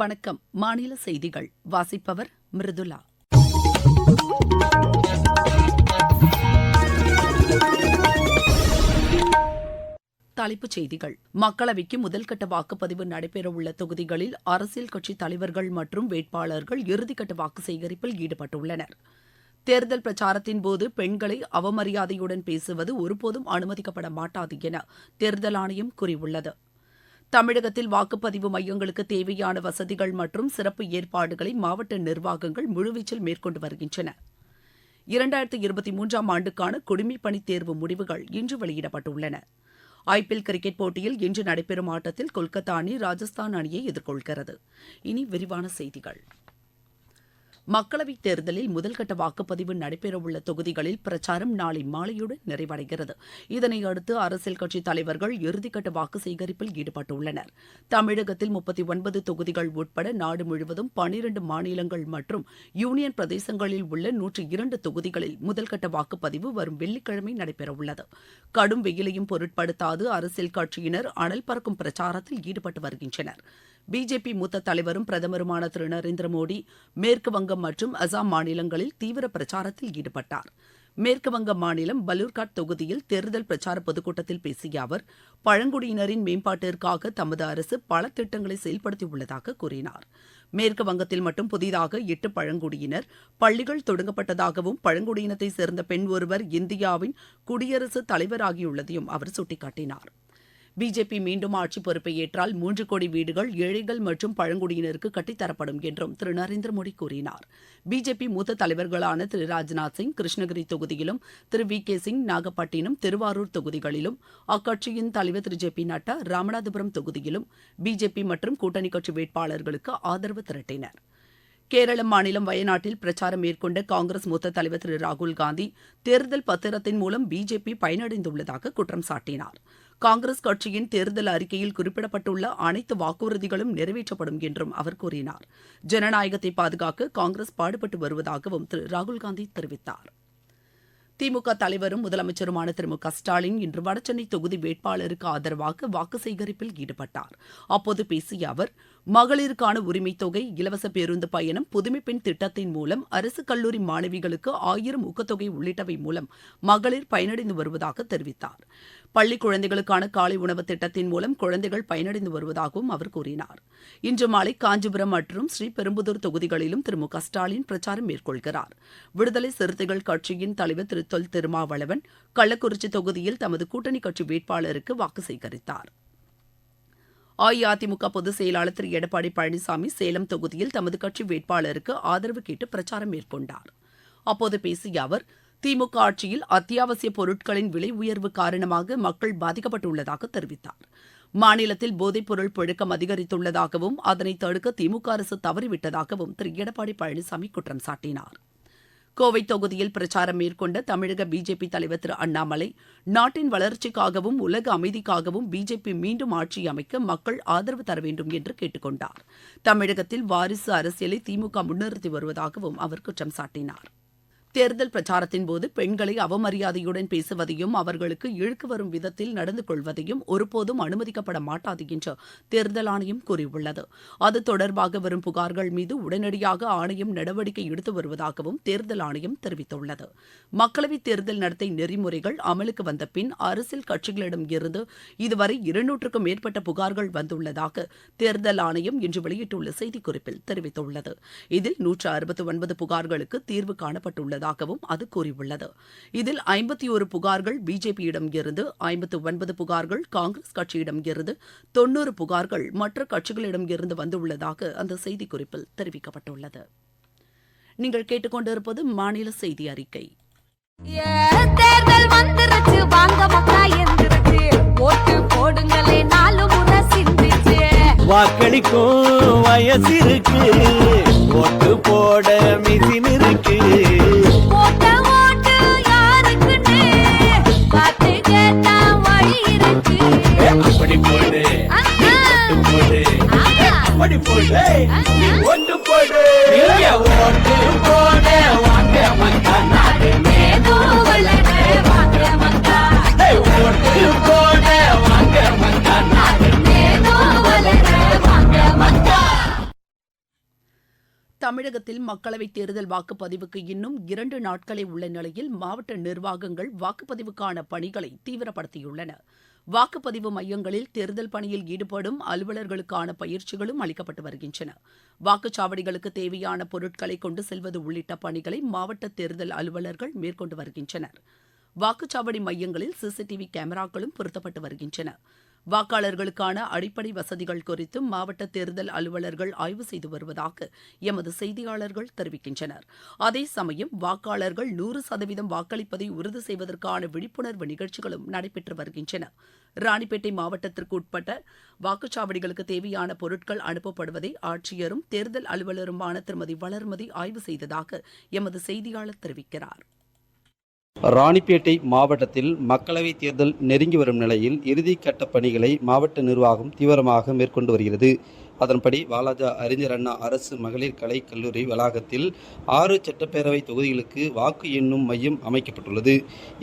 வணக்கம். மாநில செய்திகள். வாசிப்பவர் மிருதுலா தலைப்புச் செய்திகள். மக்களவைக்கு முதல்கட்ட வாக்குப்பதிவு நடைபெறவுள்ள தொகுதிகளில் அரசியல் கட்சித் தலைவர்கள் மற்றும் வேட்பாளர்கள் இறுதிக்கட்ட வாக்கு சேகரிப்பில் ஈடுபட்டுள்ளனர். தேர்தல் பிரச்சாரத்தின் போது பெண்களை அவமரியாதையுடன் பேசுவது ஒருபோதும் அனுமதிக்கப்பட மாட்டாது என தேர்தல் ஆணையம் கூறியுள்ளது. தமிழகத்தில் வாக்குப்பதிவு மையங்களுக்கு தேவையான வசதிகள் மற்றும் சிறப்பு ஏற்பாடுகளை மாவட்ட நிர்வாகங்கள் முழுவீச்சில் மேற்கொண்டு வருகின்றன. இரண்டாயிரத்து இருபத்தி மூன்றாம் ஆண்டுக்கான குடிமைப்பணி தேர்வு முடிவுகள் இன்று வெளியிடப்பட்டுள்ளன. ஐபிஎல் கிரிக்கெட் போட்டியில் இன்று நடைபெறும் ஆட்டத்தில் கொல்கத்தா அணி ராஜஸ்தான் அணியை எதிர்கொள்கிறது. இனி விரிவான செய்திகள். மக்களவைத் தேர்தலில் முதல்கட்ட வாக்குப்பதிவு நடைபெறவுள்ள தொகுதிகளில் பிரச்சாரம் நாளை மாலையுடன் நிறைவடைகிறது. இதனையடுத்து அரசியல் கட்சித் தலைவர்கள் இறுதிக்கட்ட வாக்கு சேகரிப்பில் ஈடுபட்டுள்ளனர். தமிழகத்தில் முப்பத்தி ஒன்பது தொகுதிகள் உட்பட நாடு முழுவதும் பனிரண்டு மாநிலங்கள் மற்றும் யூனியன் பிரதேசங்களில் உள்ள நூற்றி இரண்டு தொகுதிகளில் முதல்கட்ட வாக்குப்பதிவு வரும் வெள்ளிக்கிழமை நடைபெறவுள்ளது. கடும் வெயிலையும் பொருட்படுத்தாது அரசியல் கட்சியினர் அனல் பறக்கும் பிரச்சாரத்தில் ஈடுபட்டு வருகின்றனர். பிஜேபி மூத்த தலைவரும் பிரதமருமான திரு நரேந்திர மோடி மேற்கு வங்கம் மற்றும் அசாம் மாநிலங்களில் தீவிர பிரச்சாரத்தில் ஈடுபட்டார். மேற்குவங்க மாநிலம் பலூர்காட் தொகுதியில் தேர்தல் பிரச்சார பொதுக்கூட்டத்தில் பேசிய அவர் பழங்குடியினரின் மேம்பாட்டிற்காக தமது அரசு பல திட்டங்களை செயல்படுத்தியுள்ளதாக கூறினார். மேற்கு வங்கத்தில் மட்டும் புதிதாக எட்டு பழங்குடியினர் பள்ளிகள் தொடங்கப்பட்டதாகவும் பழங்குடியினத்தை சேர்ந்த பெண் ஒருவர் இந்தியாவின் குடியரசுத் தலைவராகியுள்ளதையும் அவர் சுட்டிக்காட்டினாா் பிஜேபி மீண்டும் ஆட்சி பொறுப்பை ஏற்றால் மூன்று கோடி வீடுகள் ஏழைகள் மற்றும் பழங்குடியினருக்கு கட்டித்தரப்படும் என்றும் திரு. நரேந்திர மோடி கூறினார். பிஜேபி மூத்த தலைவர்களான திரு. ராஜ்நாத் சிங் கிருஷ்ணகிரி தொகுதியிலும் திரு. வி. கே. சிங் நாகப்பட்டினம் திருவாரூர் தொகுதிகளிலும் அக்கட்சியின் தலைவர் திரு. ஜே. பி. நட்டா ராமநாதபுரம் தொகுதியிலும் பிஜேபி மற்றும் கூட்டணி கட்சி வேட்பாளர்களுக்கு ஆதரவு திரட்டினர். கேரள மாநிலம் வயநாட்டில் பிரச்சாரம் மேற்கொண்ட காங்கிரஸ் மூத்த தலைவர் திரு. ராகுல் காந்தி தேர்தல் பத்திரத்தின் மூலம் பிஜேபி பயனடைந்துள்ளதாக குற்றம் சாட்டினார். காங்கிரஸ் கட்சியின் தேர்தல் அறிக்கையில் குறிப்பிடப்பட்டுள்ள அனைத்து வாக்குறுதிகளும் நிறைவேற்றப்படும் என்றும் அவர் கூறினார். ஜனநாயகத்தை பாதுகாக்க காங்கிரஸ் பாடுபட்டு வருவதாகவும் திரு. ராகுல்காந்தி தெரிவித்தார். திமுக தலைவரும் முதலமைச்சருமான திரு. மு. க. ஸ்டாலின் இன்று வடசென்னை தொகுதி வேட்பாளருக்கு ஆதரவாக வாக்கு சேகரிப்பில் ஈடுபட்டார். அப்போது பேசிய அவர் மகளிருக்கான உரிமைத் தொகை இலவச பேருந்து பயணம் புதுமைப்பெண் திட்டத்தின் மூலம் அரசு கல்லூரி மாணவிகளுக்கு ஆயிரம் ஊக்கத்தொகை உள்ளிட்டவை மூலம் மகளிர் பயனடைந்து வருவதாக தெரிவித்தார். பள்ளி குழந்தைகளுக்கான காலை உணவு திட்டத்தின் மூலம் குழந்தைகள் பயனடைந்து வருவதாகவும் அவர் கூறினார். இன்று மாலை காஞ்சிபுரம் மற்றும் ஸ்ரீபெரும்புதூர் தொகுதிகளிலும் திரு மு க ஸ்டாலின் பிரச்சாரம் மேற்கொள்கிறார். விடுதலை சிறுத்தைகள் கட்சியின் தலைவர் திரு தொல் திருமாவளவன் கள்ளக்குறிச்சி தொகுதியில் தமது கூட்டணி கட்சி வேட்பாளருக்கு வாக்கு சேகரித்தார். அஇஅதிமுக பொதுச் செயலாளர் திரு எடப்பாடி பழனிசாமி சேலம் தொகுதியில் தமது கட்சி வேட்பாளருக்கு ஆதரவு கேட்டு பிரச்சாரம் மேற்கொண்டார். அப்போது பேசிய அவர் திமுக ஆட்சியில் அத்தியாவசிய பொருட்களின் விலை உயர்வு காரணமாக மக்கள் பாதிக்கப்பட்டுள்ளதாக தெரிவித்தார். மாநிலத்தில் போதைப்பொருள் புழக்கம் அதிகரித்துள்ளதாகவும் அதனை தடுக்க திமுக அரசு தவறிவிட்டதாகவும் திரு. எடப்பாடி பழனிசாமி குற்றம் சாட்டினார். கோவை தொகுதியில் பிரச்சாரம் மேற்கொண்ட தமிழக பிஜேபி தலைவர் திரு. அண்ணாமலை நாட்டின் வளர்ச்சிக்காகவும் உலக அமைதிக்காகவும் பிஜேபி மீண்டும் ஆட்சி அமைக்க மக்கள் ஆதரவு தர வேண்டும் என்று கேட்டுக்கொண்டார். தமிழகத்தில் வாரிசு அரசியலை திமுக முன்னிறுத்தி வருவதாகவும் அவர் குற்றம் சாட்டினார். தேர்தல் பிரச்சாரத்தின் போது பெண்களை அவமரியாதையுடன் பேசுவதையும் அவர்களுக்கு இழுக்கு வரும் விதத்தில் நடந்து கொள்வதையும் ஒருபோதும் அனுமதிக்கப்பட மாட்டாது என்று தேர்தல் ஆணையம் கூறியுள்ளது. அது தொடர்பாக வரும் புகார்கள் மீது உடனடியாக ஆணையம் நடவடிக்கை எடுத்து வருவதாகவும் தேர்தல் ஆணையம் தெரிவித்துள்ளது. மக்களவைத் தேர்தல் நடத்தை நெறிமுறைகள் அமலுக்கு வந்த பின் அரசியல் கட்சிகளிடம் இருந்து இதுவரை இருநூற்றுக்கும் மேற்பட்ட புகார்கள் வந்துள்ளதாக தேர்தல் ஆணையம் இன்று வெளியிட்டுள்ள செய்திக்குறிப்பில் தெரிவித்துள்ளது. இதில் நூற்று அறுபத்தி ஒன்பது புகார்களுக்கு தீர்வு காணப்பட்டுள்ளது உள்ளதாகவும் அது கூறியுள்ளது. இதில் ஐம்பத்தி ஒரு புகார்கள் பிஜேபியிடம் இருந்து ஐம்பத்து ஒன்பது புகார்கள் காங்கிரஸ் கட்சியிடம் இருந்து தொன்னூறு புகார்கள் மற்ற கட்சிகளிடம் இருந்து வந்துள்ளதாக அந்த செய்திக்குறிப்பில் தெரிவிக்கப்பட்டுள்ளது. நீங்கள் கேட்டுக்கொண்டிருப்பது மாநில செய்தி அறிக்கை. தேர்தல் வந்துருச்சு வாங்க மக்கா எந்திருச்சு ஓட்டு போடுங்களே நான் வாக்களிக்கும் வயசு இருக்கு ஓட்டு போட மிசின் இருக்கு. அப்படி போடு. அப்படி போடு. தமிழகத்தில் மக்களவைத் தேர்தல் வாக்குப்பதிவுக்கு இன்னும் இரண்டு நாட்களே உள்ள நிலையில் மாவட்ட நிர்வாகங்கள் வாக்குப்பதிவுக்கான பணிகளை தீவிரப்படுத்தியுள்ளன. வாக்குப்பதிவு மையங்களில் தேர்தல் பணியில் ஈடுபடும் அலுவலர்களுக்கான பயிற்சிகளும் அளிக்கப்பட்டு வருகின்றன. வாக்குச்சாவடிகளுக்கு தேவையான பொருட்களை கொண்டு செல்வது உள்ளிட்ட பணிகளை மாவட்ட தேர்தல் அலுவலர்கள் மேற்கொண்டு வருகின்றனர். வாக்குச்சாவடி மையங்களில் சிசிடிவி கேமராக்களும் பொருத்தப்பட்டு வருகின்றன. வாக்காளர்களுக்கான அடிப்படை வசதிகள் குறித்தும் மாவட்ட தேர்தல் அலுவலர்கள் ஆய்வு செய்து வருவதாக எமது செய்தியாளர்கள் தெரிவிக்கின்றனர். அதே சமயம் வாக்காளர்கள் நூறு சதவீதம் வாக்களிப்பதை உறுதி செய்வதற்கான விழிப்புணர்வு நிகழ்ச்சிகளும் நடைபெற்று வருகின்றன. ராணிப்பேட்டை மாவட்டத்திற்கு உட்பட்ட வாக்குச்சாவடிகளுக்கு தேவையான பொருட்கள் அனுப்பப்படுவதை ஆட்சியரும் தேர்தல் அலுவலருமான திருமதி வளர்மதி ஆய்வு செய்ததாக எமது செய்தியாளர் தெரிவிக்கிறார். ராணிப்பேட்டை மாவட்டத்தில் மக்களவைத் தேர்தல் நெருங்கி வரும் நிலையில் இறுதிக்கட்ட பணிகளை மாவட்ட நிர்வாகம் தீவிரமாக மேற்கொண்டு வருகிறது. அதன்படி வாலாஜா அறிஞர் அண்ணா அரசு மகளிர் கலை கல்லூரி வளாகத்தில் ஆறு சட்டப்பேரவை தொகுதிகளுக்கு வாக்கு எண்ணும் மையம் அமைக்கப்பட்டுள்ளது.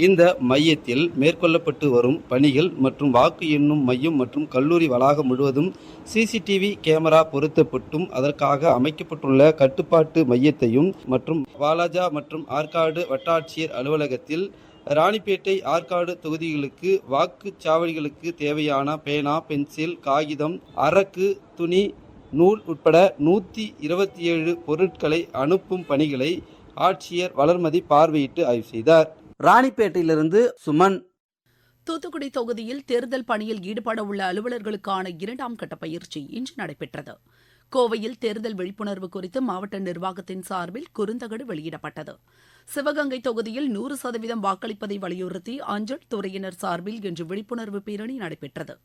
இந்த மையத்தில் மேற்கொள்ளப்பட்டு வரும் பணிகள் மற்றும் வாக்கு எண்ணும் மையம் மற்றும் கல்லூரி வளாகம் முழுவதும் சிசிடிவி கேமரா பொருத்தப்பட்டும். அதற்காக அமைக்கப்பட்டுள்ள கட்டுப்பாட்டு மையத்தையும் மற்றும் வாலாஜா மற்றும் ஆற்காடு வட்டாட்சியர் அலுவலகத்தில் ராணிப்பேட்டை ஆற்காடு தொகுதிகளுக்கு வாக்குச்சாவடிகளுக்கு தேவையான பேனா பென்சில் காகிதம் அரக்கு துணி நூல் உட்பட நூற்றி இருபத்தி ஏழு பொருட்களை அனுப்பும் பணிகளை ஆட்சியர் வளர்மதி பார்வையிட்டு ஆய்வு செய்தார். ராணிப்பேட்டையிலிருந்து சுமன். தூத்துக்குடி தொகுதியில் தேர்தல் பணியில் ஈடுபட உள்ள அலுவலர்களுக்கான இரண்டாம் கட்ட பயிற்சி இன்று நடைபெற்றது. கோவையில் தேர்தல் விழிப்புணர்வு குறித்து மாவட்ட நிர்வாகத்தின் சார்பில் குறுந்தகடு வெளியிடப்பட்டது. சிவகங்கை தொகுதியில் நூறு சதவீதம் வாக்களிப்பதை வலியுறுத்தி அஞ்சல் துறையினர் சார்பில் இன்று விழிப்புணர்வு பேரணி நடைபெற்றது.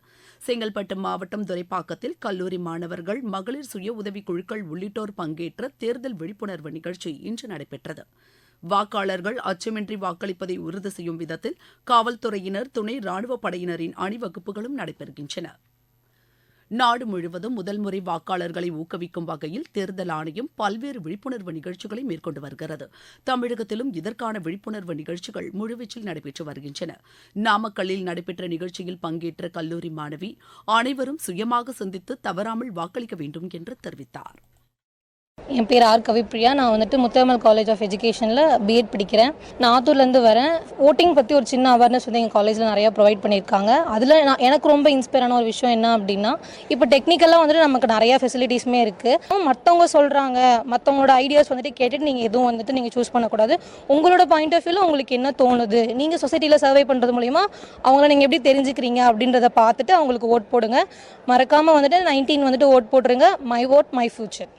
செங்கல்பட்டு மாவட்டம் துரைப்பாக்கத்தில் கல்லூரி மாணவர்கள் மகளிர் சுய உதவிக் குழுக்கள் உள்ளிட்டோர் பங்கேற்ற தேர்தல் விழிப்புணர்வு நிகழ்ச்சி இன்று நடைபெற்றது. வாக்காளர்கள் அச்சமின்றி வாக்களிப்பதை உறுதி செய்யும் விதத்தில் காவல்துறையினர் துணை ராணுவப் படையினரின் அணிவகுப்புகளும் நடைபெறுகின்றன. நாடு முழுவதும் முதல் முறை வாக்காளர்களை ஊக்குவிக்கும் வகையில் தேர்தல் ஆணையம் பல்வேறு விழிப்புணர்வு நிகழ்ச்சிகளை மேற்கொண்டு வருகிறது. தமிழகத்திலும் இதற்கான விழிப்புணர்வு நிகழ்ச்சிகள் முழுவீச்சில் நடைபெற்று வருகின்றன. நாமக்கல்லில் நடைபெற்ற நிகழ்ச்சியில் பங்கேற்ற கல்லூரி மாணவி அனைவரும் சுயமாக சிந்தித்து தவறாமல் வாக்களிக்க வேண்டும் என்று தெரிவித்தார். என் பேர் ஆர் கவிப்ரியா நான் வந்துட்டு முத்தமல் காலேஜ் ஆஃப் எஜுகேஷனில் பிஎட் படிக்கிறேன். நான் ஆத்தூர்லேருந்து வரேன். ஓட்டிங் பற்றி ஒரு சின்ன அவேர்னஸ் வந்து எங்கள் காலேஜில் நிறையா ப்ரொவைட் பண்ணியிருக்காங்க. அதில் நான் எனக்கு ரொம்ப இன்ஸ்பயரான ஒரு விஷயம் என்ன அப்படின்னா இப்போ டெக்னிக்கலாக வந்துட்டு நமக்கு நிறையா ஃபெசிலிட்டிஸுமே இருக்குது மற்றவங்க சொல்கிறாங்க மற்றவங்களோட ஐடியாஸ் வந்துட்டு கேட்டுட்டு நீங்கள் எதுவும் வந்துட்டு நீங்கள் சூஸ் பண்ணக்கூடாது. உங்களோட பாயிண்ட் ஆஃப் வியூவில் உங்களுக்கு என்ன தோணுது? நீங்கள் சொசைட்டியில் சர்வே பண்ணுறது மூலிமா அவங்கள நீங்கள் எப்படி தெரிஞ்சுக்கிறீங்க அப்படின்றத பார்த்துட்டு அவங்களுக்கு ஓட் போடுங்க. மறக்காமல் வந்துட்டு நைன்டீன் வந்துட்டு ஓட் போட்டுருங்க. மை ஓட் மை ஃபியூச்சர்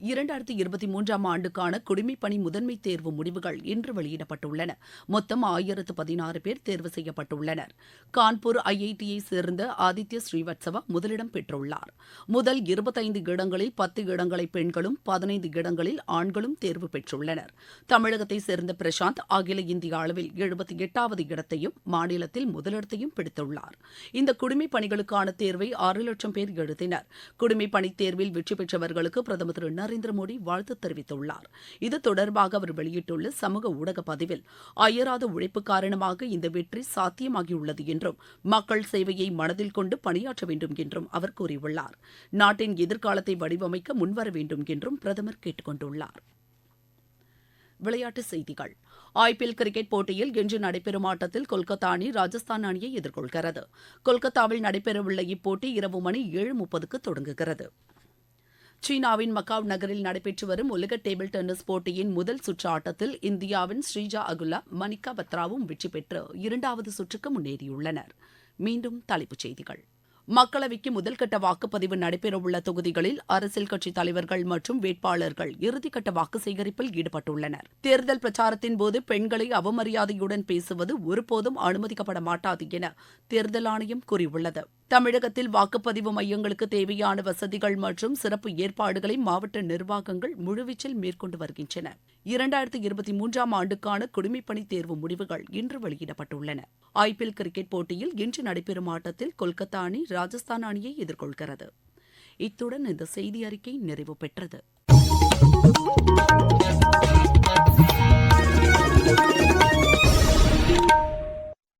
இரண்டாயிரத்தி இருபத்தி மூன்றாம் ஆண்டுக்கான குடிமைப்பணி முதன்மை தேர்வு முடிவுகள் இன்று வெளியிடப்பட்டுள்ளன. மொத்தம் ஆயிரத்து பதினாறு பேர் தேர்வு செய்யப்பட்டுள்ளனர். கான்பூர் ஐஐடியை சேர்ந்த ஆதித்ய ஸ்ரீவத்சவா முதலிடம் பெற்றுள்ளார். முதல் இருபத்தைந்து இடங்களில் பத்து இடங்களை பெண்களும் பதினைந்து இடங்களில் ஆண்களும் தேர்வு பெற்றுள்ளனர். தமிழகத்தை சேர்ந்த பிரசாந்த் அகில இந்திய அளவில் எழுபத்தி எட்டாவது இடத்தையும் மாநிலத்தில் முதலிடத்தையும் பிடித்துள்ளார். இந்த குடிமைப் பணிகளுக்கான தேர்வை ஆறு லட்சம் பேர் எழுதினர் குடிமை பணி தேர்வில் வெற்றி பெற்றவர்களுக்கு பிரதமர் திரு. நரேந்திர மோடி வாழ்த்து தெரிவித்துள்ளார். இது தொடர்பாக அவர் வெளியிட்டுள்ள சமூக ஊடக பதிவில் அயராத உழைப்பு காரணமாக இந்த வெற்றி சாத்தியமாகியுள்ளது என்றும் மக்கள் சேவையை மனதில் கொண்டு பணியாற்ற வேண்டும் என்றும் அவர் கூறியுள்ளார். நாட்டின் எதிர்காலத்தை வடிவமைக்க முன்வர வேண்டும் என்றும் பிரதமர் கேட்டுக் கொண்டுள்ளார் விளையாட்டுச் செய்திகள். ஐபிஎல் கிரிக்கெட் போட்டியில் இன்று நடைபெறும் ஆட்டத்தில் கொல்கத்தா அணி ராஜஸ்தான் அணியை எதிர்கொள்கிறது. கொல்கத்தாவில் நடைபெறவுள்ள இப்போட்டி இரவு மணி ஏழு முப்பதுக்கு தொடங்குகிறது. சீனாவின் மக்காவ் நகரில் நடைபெற்று வரும் உலக டேபிள் டென்னிஸ் போட்டியின் முதல் சுற்று ஆட்டத்தில் இந்தியாவின் ஸ்ரீஜா அகுலா மணிகா பத்ராவும் வெற்றி பெற்று இரண்டாவது சுற்றுக்கு முன்னேறியுள்ளனர். மீண்டும் தலைப்புச் செய்திகள். மக்களவைக்கு முதல்கட்ட வாக்குப்பதிவு நடைபெறவுள்ள தொகுதிகளில் அரசியல் கட்சித் தலைவர்கள் மற்றும் வேட்பாளர்கள் இறுதிக்கட்ட வாக்கு சேகரிப்பில் ஈடுபட்டுள்ளனர். தேர்தல் பிரச்சாரத்தின் போது பெண்களை அவமரியாதையுடன் பேசுவது ஒருபோதும் அனுமதிக்கப்பட மாட்டாது என தேர்தல் ஆணையம் கூறியுள்ளது. தமிழகத்தில் வாக்குப்பதிவு மையங்களுக்கு தேவையான வசதிகள் மற்றும் சிறப்பு ஏற்பாடுகளை மாவட்ட நிர்வாகங்கள் முழுவீச்சில் மேற்கொண்டு வருகின்றன. இரண்டாயிரத்தி இருபத்தி மூன்றாம் ஆண்டுக்கான குடிமைப்பணி தேர்வு முடிவுகள் இன்று வெளியிடப்பட்டுள்ளன. ஐபிஎல் கிரிக்கெட் போட்டியில் இன்று நடைபெறும் ஆட்டத்தில் கொல்கத்தா அணி ராஜஸ்தான் அணியை எதிர்கொள்கிறது. இத்துடன் இந்த செய்தி அறிக்கை நிறைவு பெற்றது.